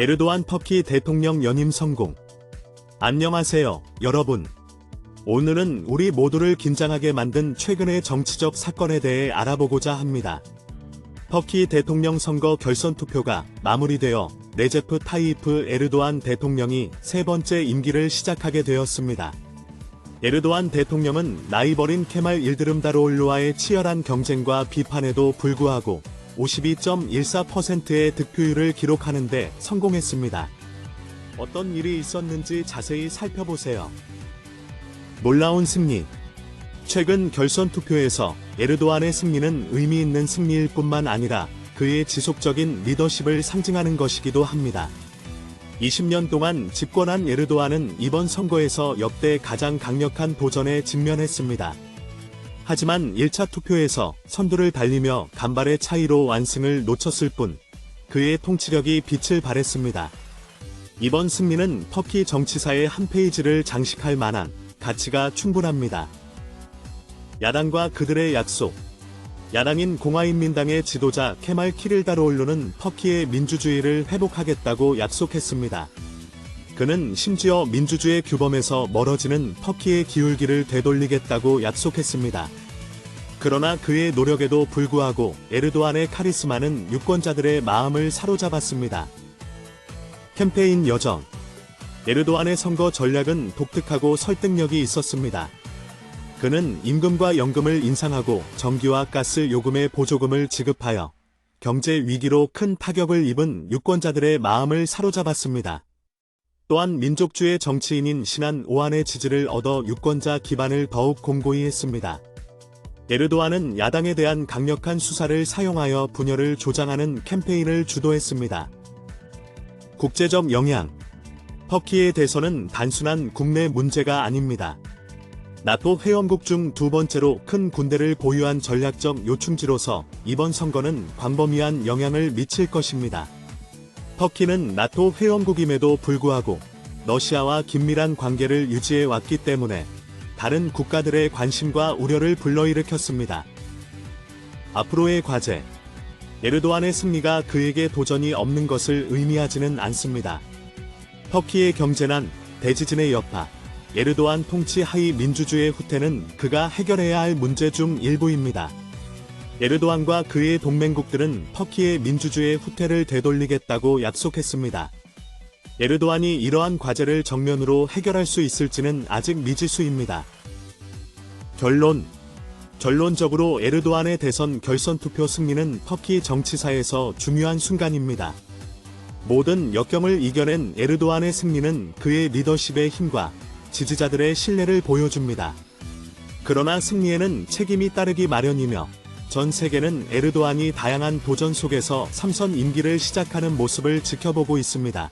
에르도안 터키 대통령 연임 성공. 안녕하세요, 여러분. 오늘은 우리 모두를 긴장하게 만든 최근의 정치적 사건에 대해 알아보고자 합니다. 터키 대통령 선거 결선 투표가 마무리되어 레제프 타이프 에르도안 대통령이 세 번째 임기를 시작하게 되었습니다. 에르도안 대통령은 라이벌인 케말 일드름 다로올루와의 치열한 경쟁과 비판에도 불구하고 52.14%의 득표율을 기록하는데 성공했습니다. 어떤 일이 있었는지 자세히 살펴보세요. 놀라운 승리. 최근 결선 투표에서 에르도안의 승리는 의미 있는 승리일 뿐만 아니라 그의 지속적인 리더십을 상징하는 것이기도 합니다. 20년 동안 집권한 에르도안은 이번 선거에서 역대 가장 강력한 도전에 직면했습니다. 하지만 1차 투표에서 선두를 달리며 간발의 차이로 완승을 놓쳤을 뿐 그의 통치력이 빛을 발했습니다. 이번 승리는 터키 정치사의 한 페이지를 장식할 만한 가치가 충분합니다. 야당과 그들의 약속. 야당인 공화인민당의 지도자 케말 키릴다로올루는 터키의 민주주의를 회복하겠다고 약속했습니다. 그는 심지어 민주주의 규범에서 멀어지는 터키의 기울기를 되돌리겠다고 약속했습니다. 그러나 그의 노력에도 불구하고 에르도안의 카리스마는 유권자들의 마음을 사로잡았습니다. 캠페인 여정. 에르도안의 선거 전략은 독특하고 설득력이 있었습니다. 그는 임금과 연금을 인상하고 전기와 가스 요금의 보조금을 지급하여 경제 위기로 큰 타격을 입은 유권자들의 마음을 사로잡았습니다. 또한 민족주의 정치인인 신한 오한의 지지를 얻어 유권자 기반을 더욱 공고히 했습니다. 에르도안은 야당에 대한 강력한 수사를 사용하여 분열을 조장하는 캠페인을 주도했습니다. 국제적 영향 터키의 대선은 단순한 국내 문제가 아닙니다. 나토 회원국 중 두 번째로 큰 군대를 보유한 전략적 요충지로서 이번 선거는 광범위한 영향을 미칠 것입니다. 터키는 나토 회원국임에도 불구하고 러시아와 긴밀한 관계를 유지해 왔기 때문에 다른 국가들의 관심과 우려를 불러일으켰습니다. 앞으로의 과제. 에르도안의 승리가 그에게 도전이 없는 것을 의미하지는 않습니다. 터키의 경제난, 대지진의 여파, 에르도안 통치 하위 민주주의 후퇴는 그가 해결해야 할 문제 중 일부입니다. 에르도안과 그의 동맹국들은 터키의 민주주의 후퇴를 되돌리겠다고 약속했습니다. 에르도안이 이러한 과제를 정면으로 해결할 수 있을지는 아직 미지수입니다. 결론 결론적으로 에르도안의 대선 결선 투표 승리는 터키 정치사에서 중요한 순간입니다. 모든 역경을 이겨낸 에르도안의 승리는 그의 리더십의 힘과 지지자들의 신뢰를 보여줍니다. 그러나 승리에는 책임이 따르기 마련이며 전 세계는 에르도안이 다양한 도전 속에서 삼선 임기를 시작하는 모습을 지켜보고 있습니다.